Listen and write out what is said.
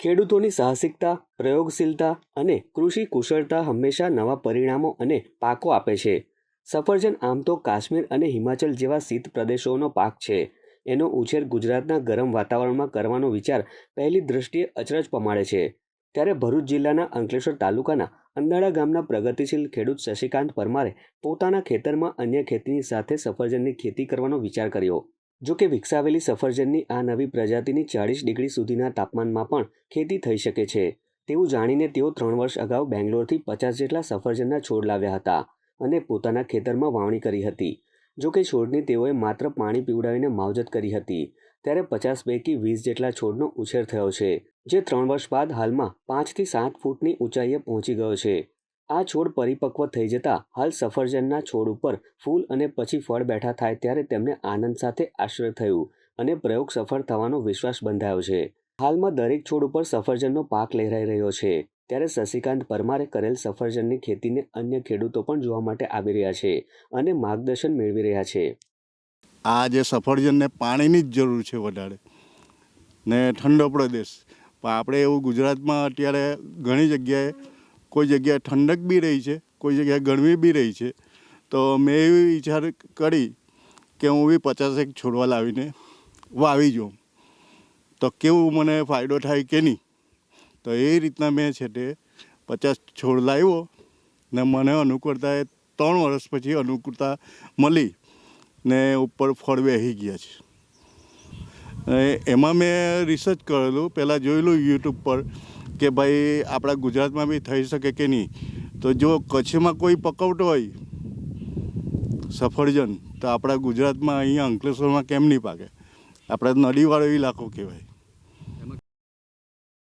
ખેડૂતોની સાહસિકતા, પ્રયોગશીલતા અને કૃષિ કુશળતા હંમેશા નવા પરિણામો અને પાકો આપે છે. સફરજન આમ તો કાશ્મીર અને હિમાચલ જેવા શીત પ્રદેશોનો પાક છે. એનો ઉછેર ગુજરાતના ગરમ વાતાવરણમાં કરવાનો વિચાર પહેલી દૃષ્ટિએ અચરજ પમાડે છે. ત્યારે ભરૂચ જિલ્લાના અંકલેશ્વર તાલુકાના અંદાળા ગામના પ્રગતિશીલ ખેડૂત શશિકાંત પરમારે પોતાના ખેતરમાં અન્ય ખેતીની સાથે સફરજનની ખેતી કરવાનો વિચાર કર્યો. જો કે વિકસાવેલી સફરજનની આ નવી પ્રજાતિની ચાળીસ ડિગ્રી સુધીના તાપમાનમાં પણ ખેતી થઈ શકે છે. તેવું જાણીને તેઓ ત્રણ વર્ષ અગાઉ બેંગ્લોરથી પચાસ જેટલા સફરજનના છોડ લાવ્યા હતા અને પોતાના ખેતરમાં વાવણી કરી હતી. જો કે છોડની તેઓએ માત્ર પાણી પીવડાવીને માવજત કરી હતી, ત્યારે પચાસ પૈકી વીસ જેટલા છોડનો ઉછેર થયો છે, જે ત્રણ વર્ષ બાદ હાલમાં પાંચથી સાત ફૂટની ઊંચાઈએ પહોંચી ગયો છે. આ છોડ પરિપક્વ થઈ જતા હાલ સફરજનના છોડ ઉપર ફૂલ અને પછી ફળ બેઠા થાય ત્યારે તેમને આનંદ સાથે આશ્ચર્ય થયું અને પ્રયોગ સફળ થવાનો વિશ્વાસ બંધાયો છે. હાલમાં દરેક છોડ ઉપર સફરજનનો પાક લહેરાઈ રહ્યો છે. ત્યારે શશિકાંત પરમારે કરેલ સફરજનની ખેતીને અન્ય ખેડૂતો પણ જોવા માટે આવી રહ્યા છે અને માર્ગદર્શન મેળવી રહ્યા છે. આ જે સફરજનને પાણીની જ જરૂર છે વધારે. ને ઠંડો પ્રદેશ. પણ આપણે એવું ગુજરાતમાં અત્યારે ઘણી જગ્યાએ કોઈ જગ્યાએ ઠંડક બી રહી છે, કોઈ જગ્યાએ ગરમી બી રહી છે, તો મેં એવી વિચાર કરી કે હું બી પચાસેક છોડવા લાવીને વાવી જોઉં. તો કેવું મને ફાયદો થાય કે નહીં? તો એ રીતના મેં છે તે પચાસ છોડ લાવ્યો ને મને અનુકૂળતા એ ત્રણ વર્ષ પછી અનુકૂળતા મળી ને ઉપર ફળ વહી ગયા છે. એમાં મેં રિસર્ચ કરેલું, પહેલાં જોયેલું યુટ્યુબ પર કે ભાઈ આપણા ગુજરાતમાં બી થઈ શકે કે નહીં? તો જો કચ્છમાં કોઈ પકવટ હોય સફરજન, તો આપણા ગુજરાતમાં અહીંયા અંકલેશ્વરમાં કેમ નહીં પાકે? આપણે નદીવાળો ઇલાકો કહેવાય.